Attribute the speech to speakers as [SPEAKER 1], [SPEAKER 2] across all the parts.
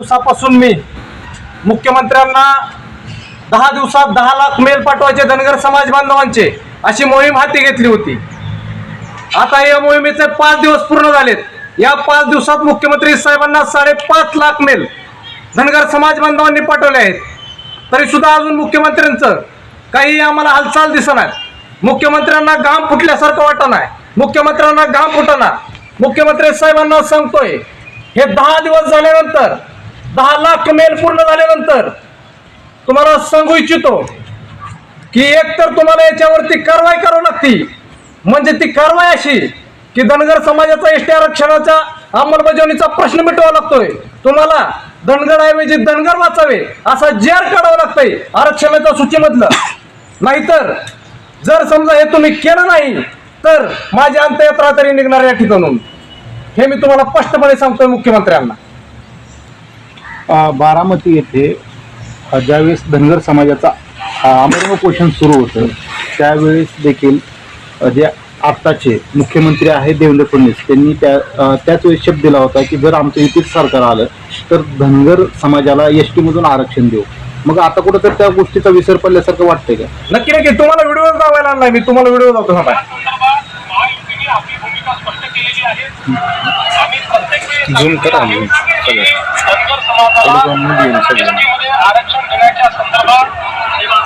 [SPEAKER 1] दिवसापासून मी मुख्यमंत्र्यांना दहा दिवसात दहा लाख मेल पाठवायचे धनगर समाज बांधवांचे अशी मोहीम हाती घेतली होती. आता या मोहिमेचे पाच दिवस पूर्ण झालेत. या पाच दिवसात मुख्यमंत्री साहेबांना साडेपाच लाख मेल धनगर समाज बांधवांनी पाठवले आहेत. तरी सुद्धा अजून मुख्यमंत्र्यांचं काही आम्हाला हालचाल दिसणार मुख्यमंत्र्यांना घाम फुटल्यासारखं वाटत नाही. मुख्यमंत्र्यांना घाम फुटना. मुख्यमंत्री साहेबांना सांगतोय हे दहा दिवस झाल्यानंतर दहा लाख मेल पूर्ण झाल्यानंतर तुम्हाला सांगू इच्छितो की एक तर तुम्हाला याच्यावरती कारवाई करावी लागती. म्हणजे ती कारवाई अशी की धनगर समाजाचा एस टी आरक्षणाच्या अंमलबजावणीचा प्रश्न मिटवावा लागतोय. तुम्हाला धनगरऐवजी धनगर वाचावे असा जेर काढावा लागतंय आरक्षणाच्या सूचीमधलं. नाहीतर जर समजा हे तुम्ही केलं नाही तर माझी अंत्ययात्रा तरी निघणार या ठिकाणून. हे मी तुम्हाला स्पष्टपणे सांगतोय मुख्यमंत्र्यांना.
[SPEAKER 2] बारामती येथे ज्यावेळेस धनगर समाजाचा अमरण उपोषण सुरू होतं त्यावेळेस देखील जे आत्ताचे मुख्यमंत्री आहेत देवेंद्र फडणवीस त्यांनी त्या त्याच वेळेस शब्द दिला होता की जर आमचं युतीच सरकार आलं तर धनगर समाजाला एस टीमधून आरक्षण देऊ. मग आता कुठं तर त्या गोष्टीचा विसर पडल्यासारखं वाटतंय का?
[SPEAKER 1] नक्की नक्की. तुम्हाला व्हिडिओ दावायला आणलाय मी. तुम्हाला व्हिडिओ दाखवतो
[SPEAKER 3] ST मध्ये आरक्षण देण्याच्या संदर्भात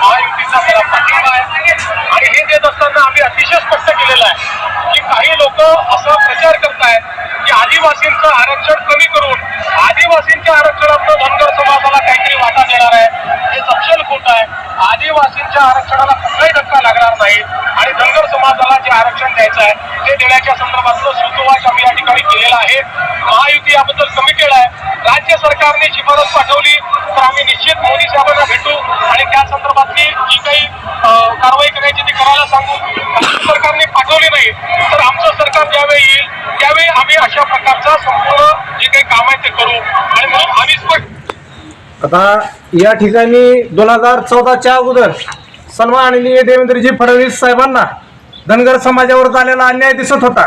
[SPEAKER 3] महायुतीचा खरा पाठिंबा आहे आणि हे देत असताना आम्ही अतिशय स्पष्ट केलेलं आहे की काही लोक असा प्रचार करतायत की आदिवासींचं आरक्षण कमी करून आदिवासींच्या आरक्षणातनं धनगर समाजाला काहीतरी वाटा देणार आहे. हे सपशेल खोट आहे. आदिवासींच्या आरक्षणाला कुठलाही धक्का लागणार नाही आणि धनगर समाजाला जे आरक्षण द्यायचं आहे. ते देण्याच्या संदर्भातलं सूतोवाच आम्ही या ठिकाणी केलेला आहे. महायुती याबद्दल कमिटेड आहे. राज्य सरकारने शिफारस पाठवली तर आम्ही निश्चित मोदी साहेबांना भेटू. आणि त्या संदर्भातली जी काही कारवाई करायची ती करायला सांगू. राज्य सरकारने पाठवली नाही तर आमचं सरकार ज्यावेळी येईल त्यावेळी आम्ही अशा प्रकारचा संपूर्ण जे काही काम आहे ते करू. आणि म्हणून आम्ही स्पष्ट
[SPEAKER 1] आता या ठिकाणी दोन हजार चौदाच्या अगोदर सन्मान आणि देवेंद्रजी फडणवीस साहेबांना धनगर समाजावर झालेला अन्याय दिसत होता.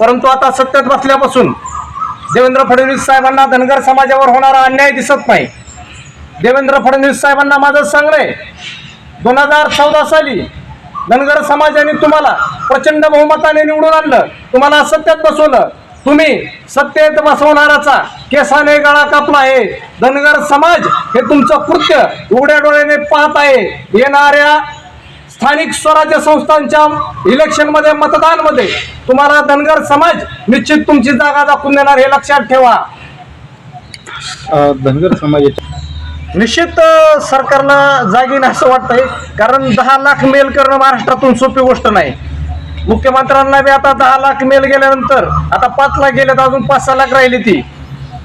[SPEAKER 1] परंतु आता सत्तेत बसल्यापासून देवेंद्र फडणवीस साहेबांना धनगर समाजावर होणारा अन्याय दिसत नाही. देवेंद्र फडणवीस साहेबांना माझं सांगणं आहे. दोन हजार चौदा साली धनगर समाजाने तुम्हाला प्रचंड बहुमताने निवडून आणलं. तुम्हाला सत्तेत बसवलं. तुम्ही सत्तेत बसवणाराचा केसाने गळा कापला आहे. धनगर समाज हे तुमचं कृत्य. उघड्या डोळ्याने पाहत आहे. येणाऱ्या स्थानिक स्वराज्य संस्थांच्या इलेक्शनमध्ये मतदानमध्ये तुम्हाला धनगर समाज निश्चित तुमची जागा दाखवून देणार हे लक्षात ठेवा.
[SPEAKER 2] धनगर समाजाच्या
[SPEAKER 1] निश्चित सरकारला जागीन असं वाटतंय कारण दहा लाख मेल करणं महाराष्ट्रातून सोपी गोष्ट नाही. मुख्यमंत्र्यांना बी आता दहा लाख मेल गेल्यानंतर आता पाच लाख गेल्यात अजून पाच सहा लाख राहिली ती.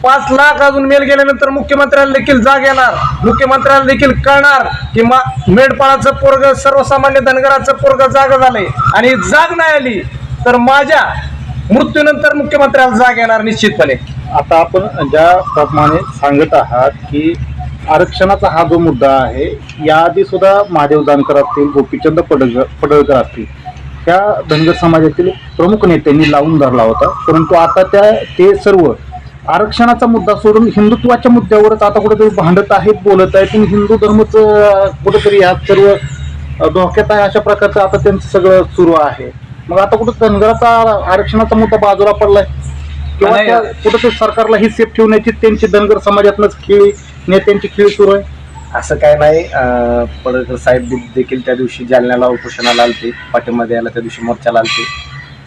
[SPEAKER 1] पाच लाख अजून मेल गेल्यानंतर मुख्यमंत्र्यांना देखील जाग येणार. मुख्यमंत्र्यांना देखील कळणार की मा पोरग सर्वसामान्य धनगराचं पोरग जाग झालंय. आणि जाग नाही आली तर माझ्या मृत्यूनंतर मुख्यमंत्र्याला जाग येणार निश्चितपणे.
[SPEAKER 2] आता आपण ज्याप्रमाणे सांगत आहात की आरक्षणाचा हा जो मुद्दा आहे याआधी सुद्धा महादेव जानकर असतील गोपीचंद पडळकर पडळकर असतील त्या धनगर समाजातील प्रमुख नेत्यांनी लावून धरला होता. परंतु आता त्या ते सर्व आरक्षणाचा मुद्दा सोडून हिंदुत्वाच्या मुद्द्यावरच आता कुठेतरी भांडत आहेत बोलत आहेत. आणि हिंदू धर्मच कुठेतरी यात सर्व धोक्यात आहे अशा प्रकारचं आता त्यांचं सगळं सुरू आहे. मग आता कुठं धनगराचा आरक्षणाचा मुद्दा बाजूला पडलाय? किंवा
[SPEAKER 1] नाही.
[SPEAKER 2] त्या कुठं सरकारला ही सेफ ठेवण्याची त्यांची धनगर समाजातनंच खेळी नेत्यांची खेळी सुरू आहे?
[SPEAKER 1] असं काय नाही. पडळकर साहेब देखील त्या दिवशी जालन्याला उपोषणाला आलते. पाठिंबा द्यायला त्या दिवशी मोर्चाला आलते.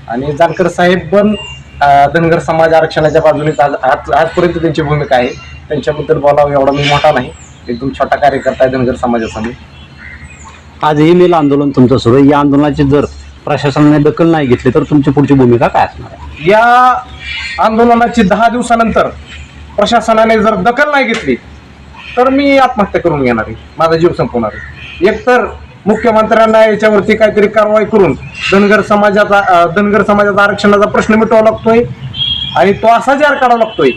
[SPEAKER 1] आणि जानकर साहेब पण धनगर समाज आरक्षणाच्या बाजूने आज आज- आजपर्यंत त्यांची भूमिका आहे. त्यांच्याबद्दल बोलावं एवढा मी मोठा नाही. एकदम छोटा कार्यकर्ता आहे धनगर समाजाचा मी.
[SPEAKER 4] आज हे मिल आंदोलन तुमचं सुरू आहे. या आंदोलनाची जर प्रशासनाने दखल नाही घेतली तर तुमची पुढची भूमिका काय असणार आहे?
[SPEAKER 1] या आंदोलनाची दहा दिवसानंतर प्रशासनाने जर दखल नाही घेतली तर मी आत्महत्या करून घेणार आहे. माझा जीव संपवणार आहे. एकतर मुख्यमंत्र्यांना याच्यावरती काहीतरी कारवाई करून धनगर समाजाचा धनगर समाजाचा आरक्षणाचा प्रश्न मिटवावा लागतोय आणि तो असा जार काढावा लागतोय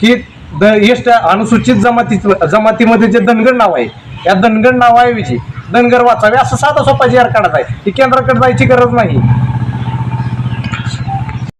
[SPEAKER 1] की द एस अनुसूचित जमाती जमातीमध्ये जे धनगर नाव आहे या धनगर नावाऐवजी धनगर वाचावे असं साधा सोपा जार आर काढत आहे ही केंद्राकडे जायची गरज नाही.